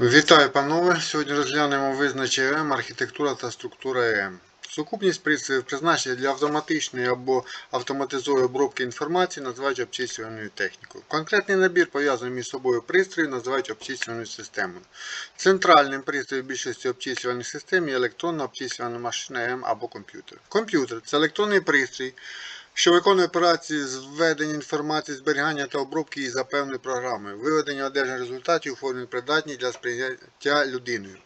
Вітаю, панове! Сьогодні розглянемо визначення ЕМ, архітектура та структура ЕМ. Сукупність пристроїв призначення для автоматичної або автоматизованої обробки інформації називають обчислювальною технікою. Конкретний набір пов'язаний між собою пристрої називають обчислювальною системою. Центральним пристроєм більшості обчислювальних систем є електронна обчислювальна машина ЕМ або комп'ютер. Комп'ютер це електронний пристрій, що виконує операції з введення інформації, зберігання та обробки її за певною програмою, виведення одержаних результатів у формі придатній для сприйняття людиною.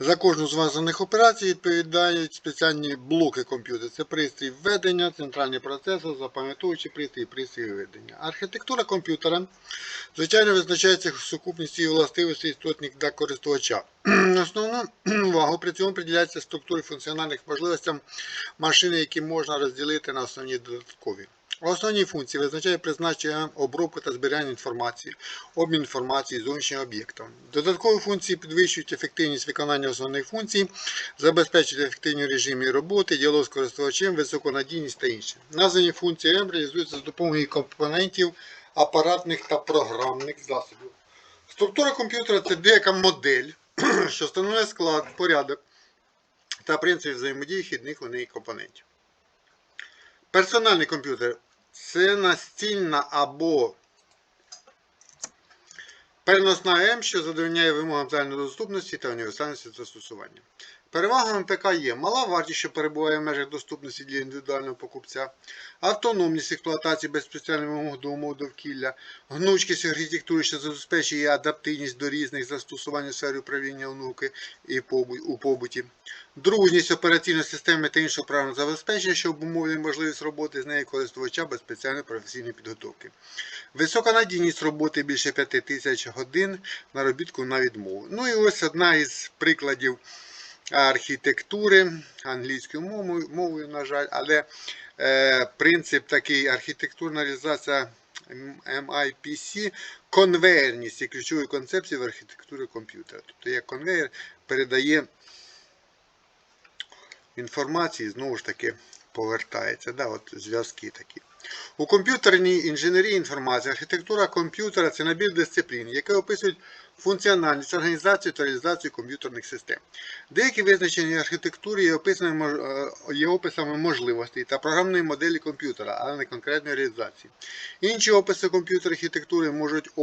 За кожну з вказаних операцій відповідають спеціальні блоки комп'ютера. Це пристрій введення, центральний процесор, запам'ятовуючий пристрій і пристрій виведення. Архітектура комп'ютера звичайно визначається сукупністю її властивостей істотних для користувача. Основну увагу при цьому приділяється структурі функціональних можливостям машини, які можна розділити на основні додаткові. Основні функції визначає призначення обробки та зберігання інформації, обмін інформації з зовнішнім об'єктом. Додаткові функції підвищують ефективність виконання основних функцій, забезпечують ефективні режими роботи, діалог з користувачем, високу надійність та інше. Названі функції м реалізуються з допомогою компонентів апаратних та програмних засобів. Структура комп'ютера це деяка модель, що встановлює склад, порядок та принцип взаємодії хідних у неї компонентів. Персональний комп'ютер це настільна або переносна М, що задовольняє вимогам загальної доступності та універсальності застосування. Перевагами ПК є мала вартість, що перебуває в межах доступності для індивідуального покупця, автономність експлуатації без спеціальних вимог до умов довкілля, гнучкість архітектури, що забезпечує адаптивність до різних застосувань у сфері управління науки і у побуті, дружність операційної системи та іншого програмного забезпечення, що обумовлює можливість роботи з нею користувача без спеціальної професійної підготовки. Висока надійність роботи більше 5 тисяч годин на робітку на відмову. Ну і ось одна із прикладів архітектури англійською мовою, мовою на жаль, але е, принцип такий архітектурна реалізація MIPC, конвейерність є ключовою концепцією в архітектурі комп'ютера. Тобто як конвейер передає інформації, знову ж таки повертається. Да, от зв'язки такі. У комп'ютерній інженерії інформації архітектура комп'ютера це набір дисциплін, які описують функціональність, організацію та реалізацію комп'ютерних систем. Деякі визначені архітектури є, описаними мож- е, є описами можливостей та програмної моделі комп'ютера, але не конкретної реалізації. Інші описи комп'ютер архітектури можуть е,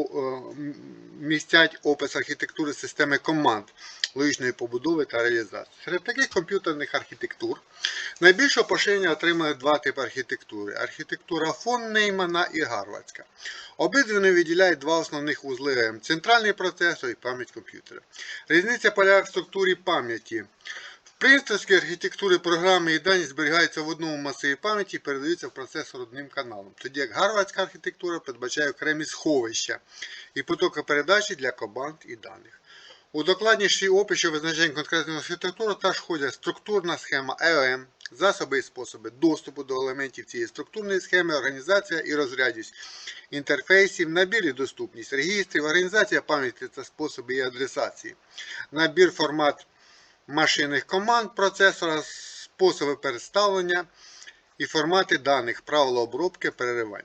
містять опис архітектури системи команд, логічної побудови та реалізації. Серед таких комп'ютерних архітектур найбільшого поширення отримали два типи архітектури: архітектура фон Неймана і Гарвардська. Обидві вони виділяють два основних вузли РЕМ – центральний процесор і пам'ять комп'ютера. Різниця полягає в структурі пам'яті. В принципі, архітектури програми і дані зберігаються в одному масиві пам'яті і передаються в процесор одним каналом, тоді як гарвардська архітектура передбачає окремі сховища і потоки передачі для команд і даних. У докладнішій описі визначення конкретної архітектури теж входять структурна схема ЕОМ, засоби і способи доступу до елементів цієї структурної схеми, організація і розрядність інтерфейсів, набір і доступність регістрів, організація пам'яті та способи її адресації, набір формат машинних команд процесора, способи переставлення і формати даних, правила обробки, переривань.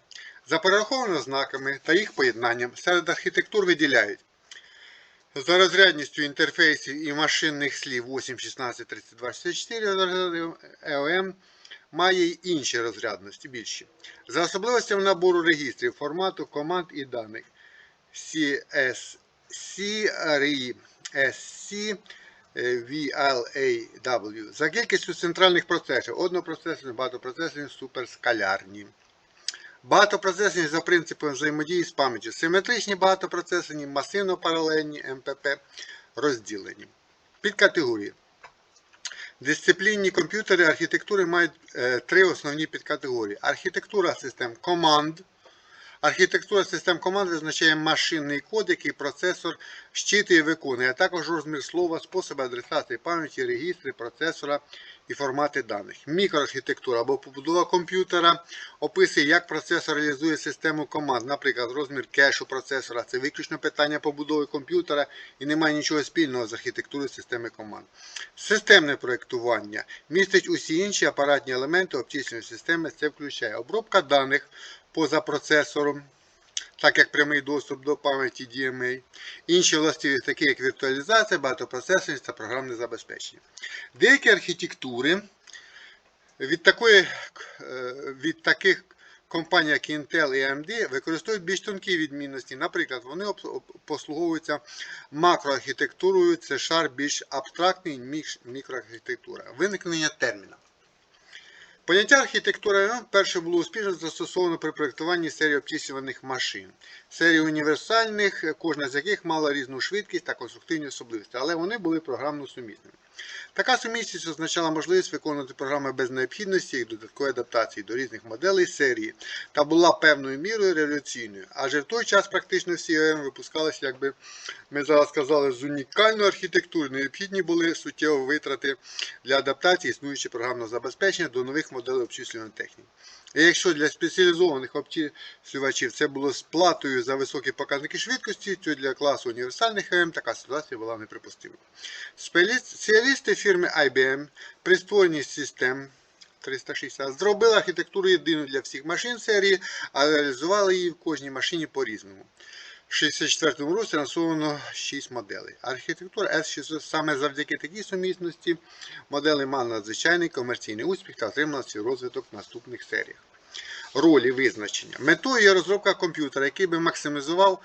За перерахованими знаками та їх поєднанням серед архітектур виділяють за розрядністю інтерфейсів і машинних слів 8, 16, 32, 64 EOM має й інші розрядності більші. За особливостями набору регістрів, формату команд і даних CSC, RE, SC, VLAW. За кількістю центральних процесів, однопроцесорні, багатопроцесорні, суперскалярні. Багатопроцесорні за принципом взаємодії з пам'яттю. Симетричні багатопроцесні, масивно паралельні МПП розділені. Підкатегорії. Дисциплінні комп'ютери архітектури мають е, три основні підкатегорії. Архітектура систем команд. Архітектура систем команд визначає машинний код, який процесор щитує і виконує, а також розмір слова, способи адресації пам'яті, регістри, процесора і формати даних. Мікроархітектура або побудова комп'ютера описує, як процесор реалізує систему команд. Наприклад, розмір кешу процесора це виключно питання побудови комп'ютера і немає нічого спільного з архітектурою системи команд. Системне проєктування містить усі інші апаратні елементи обчислювальної системи. Це включає обробка даних поза процесором так як прямий доступ до пам'яті DMA, інші властивості, такі як віртуалізація, багатопроцесорність та програмне забезпечення. Деякі архітектури від, такої, е, від таких компаній, як Intel і AMD, використовують більш тонкі відмінності. Наприклад, вони послуговуються макроархітектурою, це шар більш абстрактний, ніж мікроархітектура. Виникнення терміна. Поняття архітектура РМ вперше було успішно застосовано при проєктуванні серії обчислюваних машин. Серії універсальних, кожна з яких мала різну швидкість та конструктивні особливості, але вони були програмно сумісними. Така сумісність означала можливість виконувати програми без необхідності їх додаткової адаптації до різних моделей серії та була певною мірою революційною. Адже в той час практично всі ОМ випускалися, як би ми зараз сказали, з унікальної архітектури. Необхідні були суттєво витрати для адаптації існуючого програмного забезпечення до нових моделей обчислюваної техніки. І якщо для спеціалізованих обчислювачів це було сплатою за високі показники швидкості, то для класу універсальних АМ така ситуація була неприпустима. Спеціалісти фірми IBM при створенні систем 360 зробили архітектуру єдину для всіх машин серії, а реалізували її в кожній машині по-різному. В 64-му році насовано 6 моделей. Архітектура S600 саме завдяки такій сумісності модели мала надзвичайний комерційний успіх та отримала свій розвиток в наступних серіях. Ролі визначення. Метою є розробка комп'ютера, який би максимізував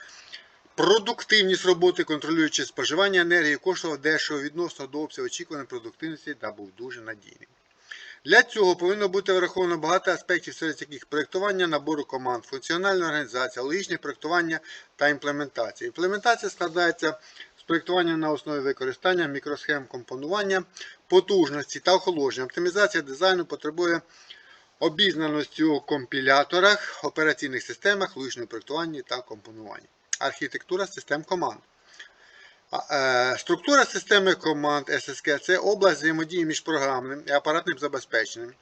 продуктивність роботи, контролюючи споживання енергії, коштував дешево відносно до обсягу очікуваної продуктивності та був дуже надійним. Для цього повинно бути враховано багато аспектів, серед яких проєктування набору команд, функціональна організація, логічне проєктування та імплементація. Імплементація складається з проєктування на основі використання мікросхем компонування, потужності та охолодження. Оптимізація дизайну потребує обізнаності у компіляторах, операційних системах, логічному проєктуванні та компонуванні. Архітектура систем команд. Е, Структура системи команд SSK це область взаємодії між програмним і апаратним забезпеченням.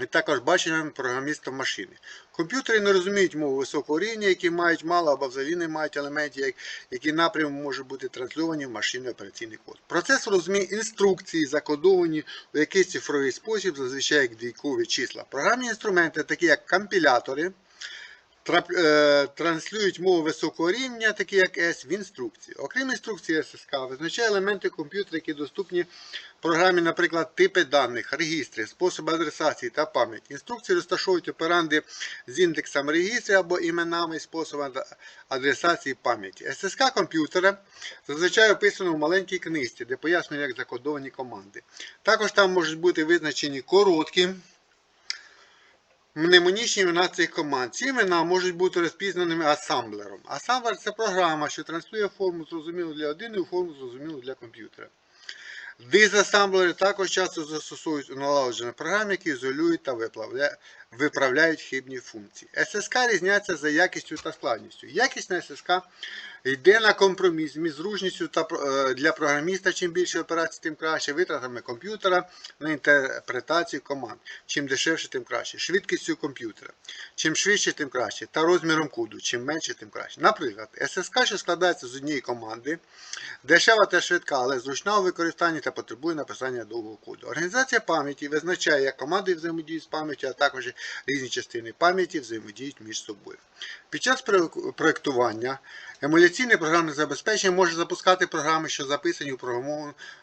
І також баченням програмістом машини. Комп'ютери не розуміють мову високого рівня, які мають мало або взагалі не мають елементів, які напряму можуть бути трансльовані в машинний операційний код. Процесор розуміє інструкції, закодовані у якийсь цифровий спосіб, зазвичай як двійкові числа. Програмні інструменти, такі як компілятори, транслюють мову високого рівня, такі як S, в інструкції. Окрім інструкції SSK, визначає елементи комп'ютера, які доступні програмі, наприклад, типи даних, регістри, способи адресації та пам'ять. Інструкції розташовують операнди з індексами регістрів або іменами способами адресації пам'яті. SSK комп'ютера зазвичай описано в маленькій книжці, де пояснює, як закодовані команди. Також там можуть бути визначені короткі мнемонічні імена цих команд. Ці імена можуть бути розпізнаними асамблером. Асамблер це програма, що транслює форму зрозумілу для людини у форму зрозумілу для комп'ютера. Дизасамблери також часто застосовують у налагодженій програмі, які ізолюють та виправляють хибні функції. SSK різняться за якістю та складністю. Якісна SSK йде на компроміс між зручністю та е, для програміста. Чим більше операцій, тим краще. Витратами комп'ютера на інтерпретацію команд. Чим дешевше, тим краще. Швидкістю комп'ютера. Чим швидше, тим краще. Та розміром коду. Чим менше, тим краще. Наприклад, SSK, що складається з однієї команди, дешева та швидка, але зручна у використанні та потребує написання довгого коду. Організація пам'яті визначає, як команди взаємодіють з пам'яттю, а також різні частини пам'яті взаємодіють між собою. Під час проєктування емуляційне програмне забезпечення може запускати програми, що записані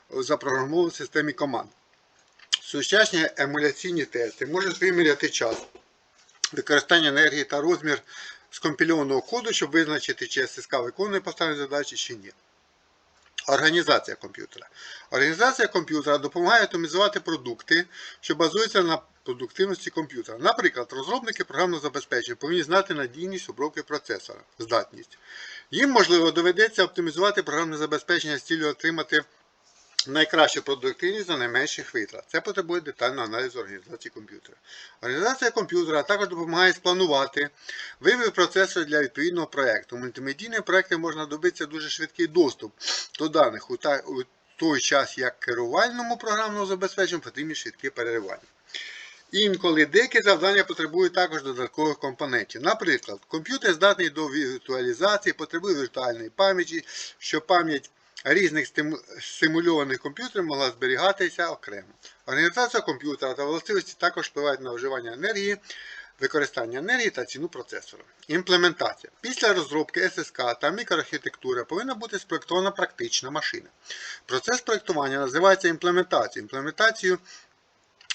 у запрограмованій системі команд. Сучасні емуляційні тести можуть виміряти час, використання енергії та розмір скомпільованого коду, щоб визначити, чи SSK виконує поставлені задачі чи ні. Організація комп'ютера. Організація комп'ютера допомагає оптимізувати продукти, що базуються на продуктивності комп'ютера. Наприклад, розробники програмного забезпечення повинні знати надійність обробки процесора, здатність. Їм, можливо, доведеться оптимізувати програмне забезпечення з цілею отримати найкращу продуктивність за найменших витрат. Це потребує детального аналізу організації комп'ютера. Організація комп'ютера також допомагає спланувати вибір процесора для відповідного проєкту. У мультимедійному проєкті можна добитися дуже швидкий доступ до даних у той час, як керувальному програмному забезпеченню потрібні швидкі переривання. Інколи деякі завдання потребують також додаткових компонентів. Наприклад, комп'ютер здатний до віртуалізації, потребує віртуальної пам'яті, що пам'ять різних симульованих комп'ютерів могла зберігатися окремо. Організація комп'ютера та властивості також впливають на вживання енергії використання енергії та ціну процесора. Імплементація. Після розробки ССК та мікроархітектури повинна бути спроєктована практична машина. Процес проєктування називається імплементацією. Імплементацію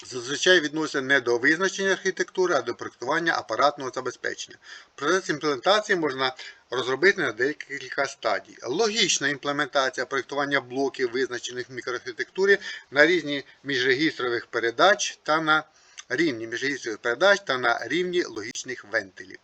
зазвичай відноситься не до визначення архітектури, а до проєктування апаратного забезпечення. Процес імплементації можна розробити на декілька стадій. Логічна імплементація проєктування блоків, визначених в мікроархітектурі на різні міжрегістрових передач та на рівні міжрегістрових передач та на рівні логічних вентилів.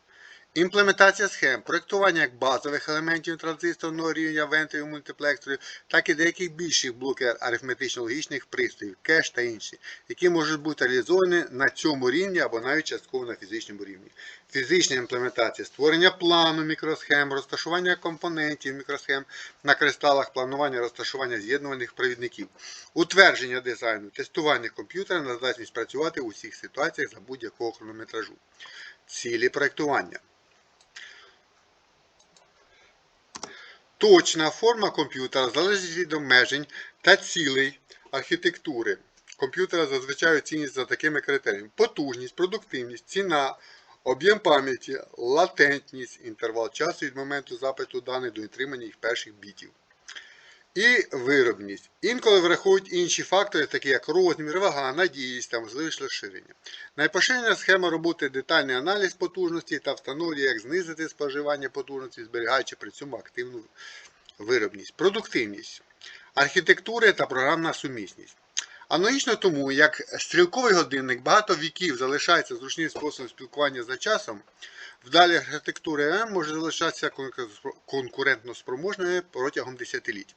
Імплементація схем, проєктування як базових елементів транзисторного рівня вентилів мультиплексорів, так і деяких більших блоків арифметично-логічних пристроїв, кеш та інші, які можуть бути реалізовані на цьому рівні або навіть частково на фізичному рівні. Фізична імплементація, створення плану мікросхем, розташування компонентів мікросхем на кристалах, планування розташування з'єднуваних провідників, утвердження дизайну, тестування комп'ютера на здатність працювати у всіх ситуаціях за будь-якого хронометражу. Цілі проєктування. Точна форма комп'ютера залежить від обмежень та цілей архітектури. Комп'ютера зазвичай оцінюють за такими критеріями: потужність, продуктивність, ціна, об'єм пам'яті, латентність, інтервал часу від моменту запиту даних до отримання їх перших бітів. І виробність. Інколи враховують інші фактори, такі як розмір, вага, надійність та можливість розширення. Найпоширена схема роботи детальний аналіз потужності та встановлює, як знизити споживання потужності, зберігаючи при цьому активну виробність. Продуктивність, архітектура та програмна сумісність. Аналогічно тому, як стрілковий годинник багато віків залишається зручним способом спілкування за часом, вдалі архітектура ЕМ може залишатися конкурентно спроможною протягом десятиліть.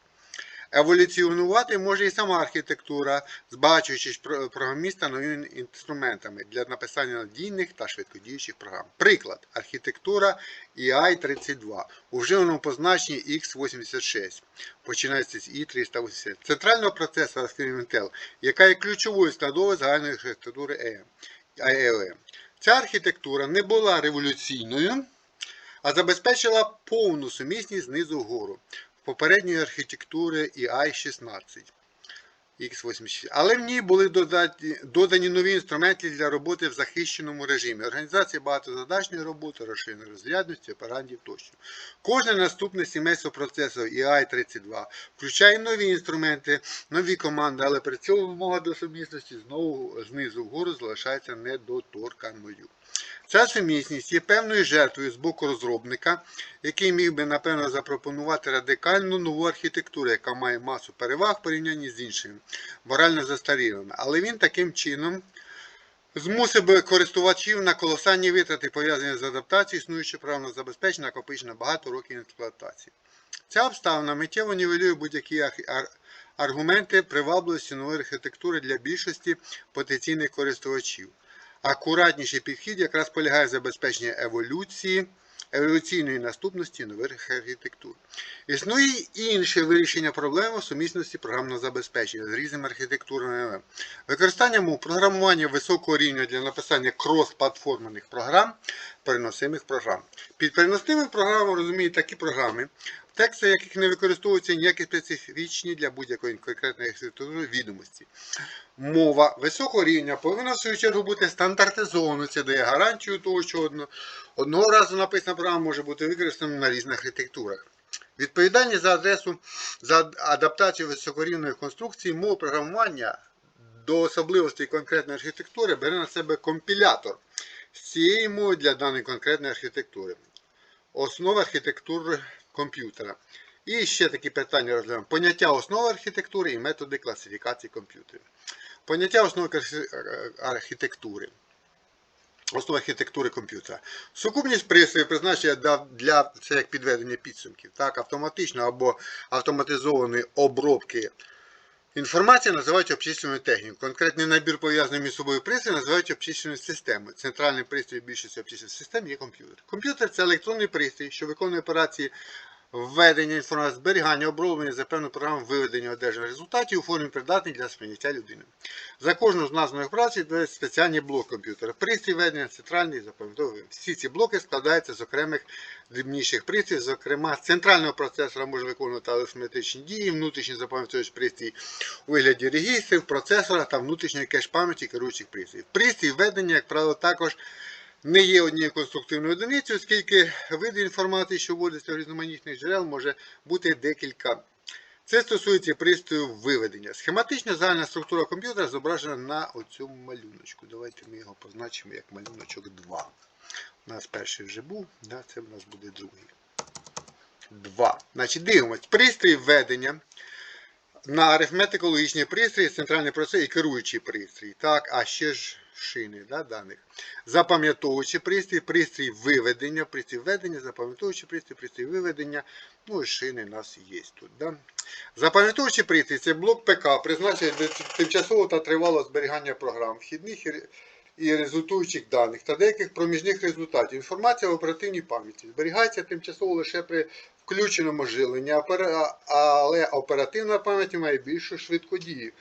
Еволюціонувати може і сама архітектура, збагачуючись програміста новими інструментами для написання надійних та швидкодіючих програм. Приклад. Архітектура EI32 у вживаному позначенні X86, починається з i380, центрального процесора Intel, яка є ключовою складовою загальної архітектури EM. Ця архітектура не була революційною, а забезпечила повну сумісність знизу вгору попередньої архітектури EI16 X86. Але в ній були додані, додані нові інструменти для роботи в захищеному режимі, організації багатозадачної роботи, розширеної розрядності, операндів тощо. Кожне наступне сімейство процесорів EI32 включає нові інструменти, нові команди, але при цьому вимога до сумісності знову знизу вгору залишається недоторканою. Ця сумісність є певною жертвою з боку розробника, який міг би, напевно, запропонувати радикальну нову архітектуру, яка має масу переваг в порівнянні з іншими, морально застарілими. Але він таким чином змусив би користувачів на колосальні витрати, пов'язані з адаптацією існуючого програмного забезпечення, накопичено багато років експлуатації. Ця обставина миттєво нівелює будь-які ар- ар- аргументи привабливості нової архітектури для більшості потенційних користувачів. Акуратніший підхід якраз полягає в забезпеченні еволюції, еволюційної наступності нових архітектур. Існує інше вирішення проблеми сумісності програмного забезпечення з різними архітектурами. Використання мов програмування високого рівня для написання крос-платформених програм, переносимих програм. Під переносними програмами розуміють такі програми, тексти яких не використовуються ніякі специфічні для будь-якої конкретної архітектури відомості. Мова високого рівня повинна в свою чергу бути стандартизованою. Це дає гарантію того, що одно, одного разу написана програма може бути використана на різних архітектурах. Відповідальність за адресу за адаптацію високорівної конструкції мов програмування до особливостей конкретної архітектури бере на себе компілятор з цієї мови для даної конкретної архітектури. Основа архітектури комп'ютера. І ще такі питання розглянемо. Поняття основи архітектури і методи класифікації комп'ютерів. Поняття основи архітектури. Основа архітектури комп'ютера. Сукупність пристроїв призначення для, це як підведення підсумків. Так, автоматично або автоматизованої обробки інформації називають обчислювальною технікою. Конкретний набір пов'язаний між собою пристрій називають обчислювальною системою. Центральний пристрій більшості обчислювальних систем є комп'ютер. Комп'ютер це електронний пристрій, що виконує операції введення інформації, зберігання, оброблення за певну програму виведення одержаних результатів у формі придатних для сприйняття людини. За кожну з названих операцій йде спеціальний блок комп'ютера. Пристрій ведення центральний запам'ятовує. Всі ці блоки складаються з окремих дрібніших пристроїв, зокрема, з центрального процесора може виконувати арифметичні дії, внутрішній запам'ятовуючий пристрій у вигляді регістрів, процесора та внутрішньої кеш пам'яті керуючих пристроїв. Пристрій введення, як правило, також не є однією конструктивною одиницею, оскільки види інформації, що вводиться в різноманітних джерел, може бути декілька. Це стосується пристрою виведення. Схематична загальна структура комп'ютера зображена на оцьому малюночку. Давайте ми його позначимо як малюночок 2. У нас перший вже був, да, це в нас буде другий. 2. Значить, дивимось. Пристрій введення на арифметико-логічний пристрій, центральний процес і керуючий пристрій. Так, а ще ж шини да, даних. Запам'ятовуючий пристрій, пристрій виведення, пристрій введення, запам'ятовуючий пристрій, пристрій виведення. Ну і шини у нас є тут. Да? Запам'ятовуючий пристрій це блок ПК, призначений для тимчасового та тривалого зберігання програм, вхідних і і результуючих даних та деяких проміжних результатів. Інформація в оперативній пам'яті зберігається тимчасово лише при включеному опера- але оперативна пам'ять має більшу швидкодію.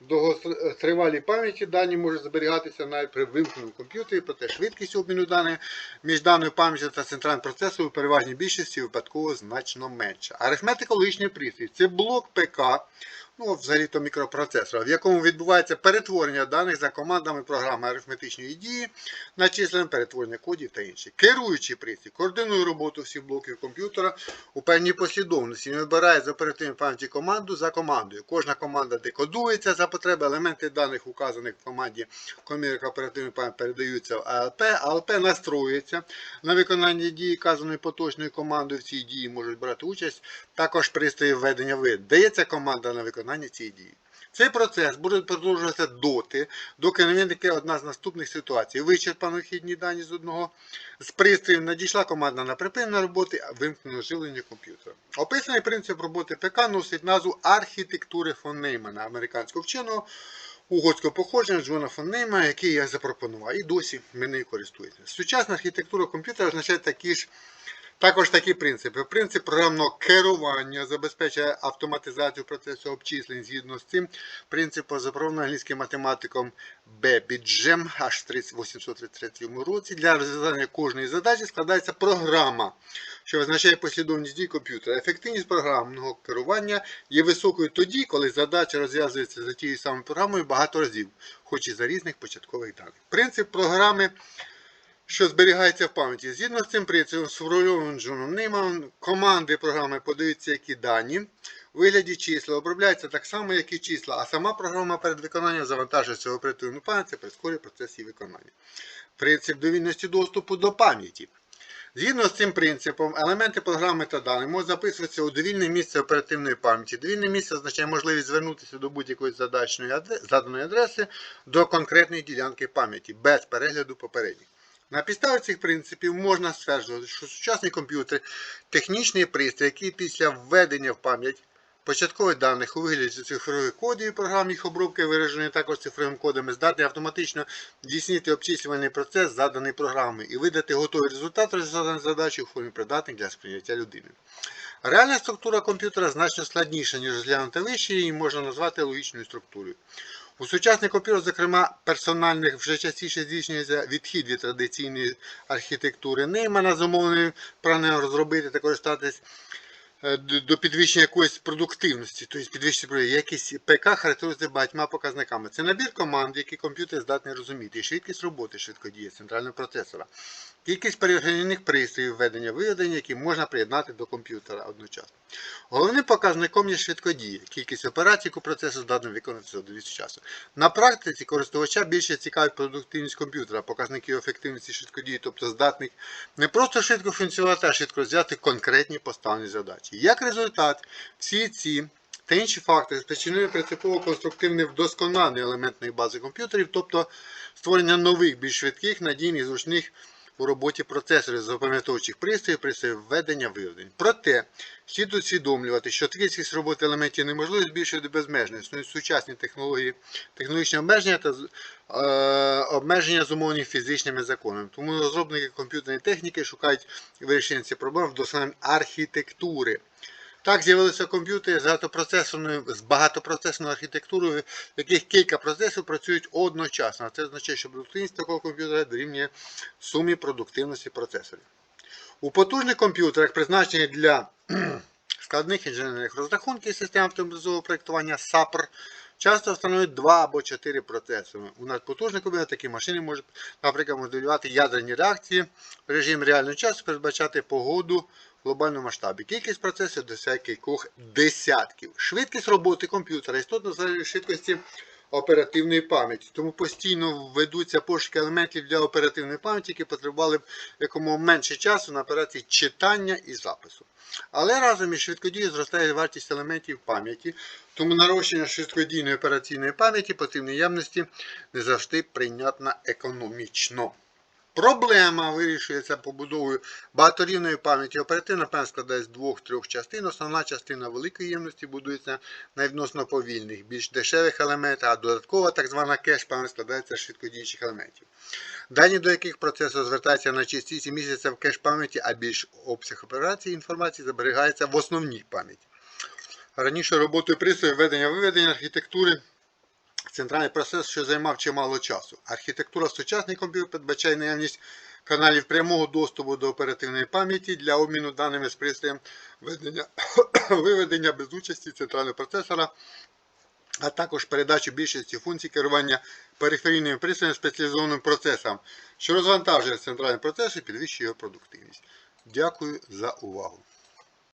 В довготривалій пам'яті дані можуть зберігатися навіть при вимкненому комп'ютері, проте швидкість обміну даних між даною пам'яттю та центральним процесом у переважній більшості випадково значно менша. Арифметика логічний пристрій це блок ПК, ну взагалі то мікропроцесора, в якому відбувається перетворення даних за командами програми арифметичної дії начислене перетворення кодів та інші. Керуючий пристрій координує роботу всіх блоків комп'ютера у певній послідовності. Він вибирає з оперативної пам'яті команду за командою. Кожна команда декодується за потреби. Елементи даних, указаних в команді комірка оперативної пам'яті, передаються в АЛП. АЛП настроюється на виконання дії, вказаної поточною командою. В цій дії можуть брати участь також пристрої введення вид. Дається команда на виконання цієї дії. Цей процес буде продовжуватися доти, доки не виникне одна з наступних ситуацій. Вичерпано вхідні дані з одного з пристроїв, надійшла команда на припинення роботи, а вимкнено живлення комп'ютера. Описаний принцип роботи ПК носить назву архітектури фон Неймана, американського вченого угодського походження Джона фон Неймана, який я запропонував. І досі ми нею користуємося. Сучасна архітектура комп'ютера означає такі ж також такі принципи. Принцип програмного керування забезпечує автоматизацію процесу обчислень. Згідно з цим принципом запропонований англійським математиком Бебіджем аж в 1833 році. Для розв'язання кожної задачі складається програма, що визначає послідовність дій комп'ютера. Ефективність програмного керування є високою тоді, коли задача розв'язується за тією самою програмою багато разів, хоч і за різних початкових даних. Принцип програми що зберігається в пам'яті. Згідно з цим принципом, сформульованим Нейманом, команди програми подаються які дані у вигляді числа, обробляються так само, як і числа, а сама програма перед виконанням завантажується в оперативну пам'ять, це прискорює процес її виконання. Принцип довільності доступу до пам'яті. Згідно з цим принципом, елементи програми та даних можуть записуватися у довільне місце оперативної пам'яті. Довільне місце означає можливість звернутися до будь-якої заданої адреси до конкретної ділянки пам'яті без перегляду попередніх. На підставі цих принципів можна стверджувати, що сучасний комп'ютер технічний пристрій, який після введення в пам'ять початкових даних у вигляді цифрових кодів програм їх обробки, вираженої також цифровими кодами, здатний автоматично здійснити обчислювальний процес заданої програми і видати готовий результат розв'язаної задачі у формі придатних для сприйняття людини. Реальна структура комп'ютера значно складніша, ніж розглянута вище, її можна назвати логічною структурою. У сучасних опір, зокрема персональних, вже частіше здійснюється відхід від традиційної архітектури. Неймана, зумовлений прагнення розробити та користатись. е, д- до підвищення якоїсь продуктивності, тобто підвищити про- якість ПК характеризується багатьма показниками. Це набір команд, які комп'ютер здатний розуміти, швидкість роботи швидкодії центрального процесора, кількість перегонних пристроїв введення виведення, які можна приєднати до комп'ютера одночасно. Головним показником є швидкодія, кількість операцій, яку процесор здатний виконати за одиницю часу. На практиці користувача більше цікавить продуктивність комп'ютера, показники швидкодії, швидкодії, тобто здатних не просто швидко функціонувати, а швидко розв'язати конкретні поставлені задачі. Як результат, всі ці та інші фактори спричинили принципово конструктивне вдосконалення елементної бази комп'ютерів, тобто створення нових, більш швидких, надійних, зручних у роботі процесорів запам'ятовуючих пристроїв, пристроїв введення виведень. Проте слід усвідомлювати, що кількість роботи елементів неможливо збільшити безмежно. Існують сучасні технології, технологічні обмеження та е, обмеження зумовлені фізичними законами. Тому розробники комп'ютерної техніки шукають вирішення цих проблем в досконаленні архітектури. Так з'явилися комп'ютери з з багатопроцесною архітектурою, в яких кілька процесів працюють одночасно. Це означає, що продуктивність такого комп'ютера дорівнює сумі продуктивності процесорів. У потужних комп'ютерах, призначених для складних інженерних розрахунків систем автоматизованого проєктування SAPR, часто встановлюють 2 або 4 процесори. У надпотужних комбінах такі машини можуть, наприклад, моделювати ядерні реакції, режим реального часу, передбачати погоду в глобальному масштабі. Кількість процесорів досягає кількох десятків. Швидкість роботи комп'ютера істотно залежить швидкості оперативної пам'яті. Тому постійно ведуться пошуки елементів для оперативної пам'яті, які потребували б якомога менше часу на операції читання і запису. Але разом із швидкодією зростає вартість елементів пам'яті, тому нарощення швидкодійної операційної пам'яті потрібної явності не завжди прийнятна економічно. Проблема вирішується побудовою багаторівної пам'яті. Оперативна пам'ять складається з двох-трьох частин. Основна частина великої ємності будується на відносно повільних, більш дешевих елементах, а додаткова так звана кеш пам'ять складається з швидкодіючих елементів. Дані, до яких процесор звертається найчастіше містяться в кеш пам'яті, а більш обсяг операцій інформації зберігається в основній пам'яті. Раніше роботою пристрою введення виведення архітектури центральний процес, що займав чимало часу. Архітектура сучасних комп'ютерів передбачає наявність каналів прямого доступу до оперативної пам'яті для обміну даними з пристроєм виведення без участі центрального процесора, а також передачу більшості функцій керування периферійними пристроями спеціалізованим процесом, що розвантажує центральний процес і підвищує його продуктивність. Дякую за увагу.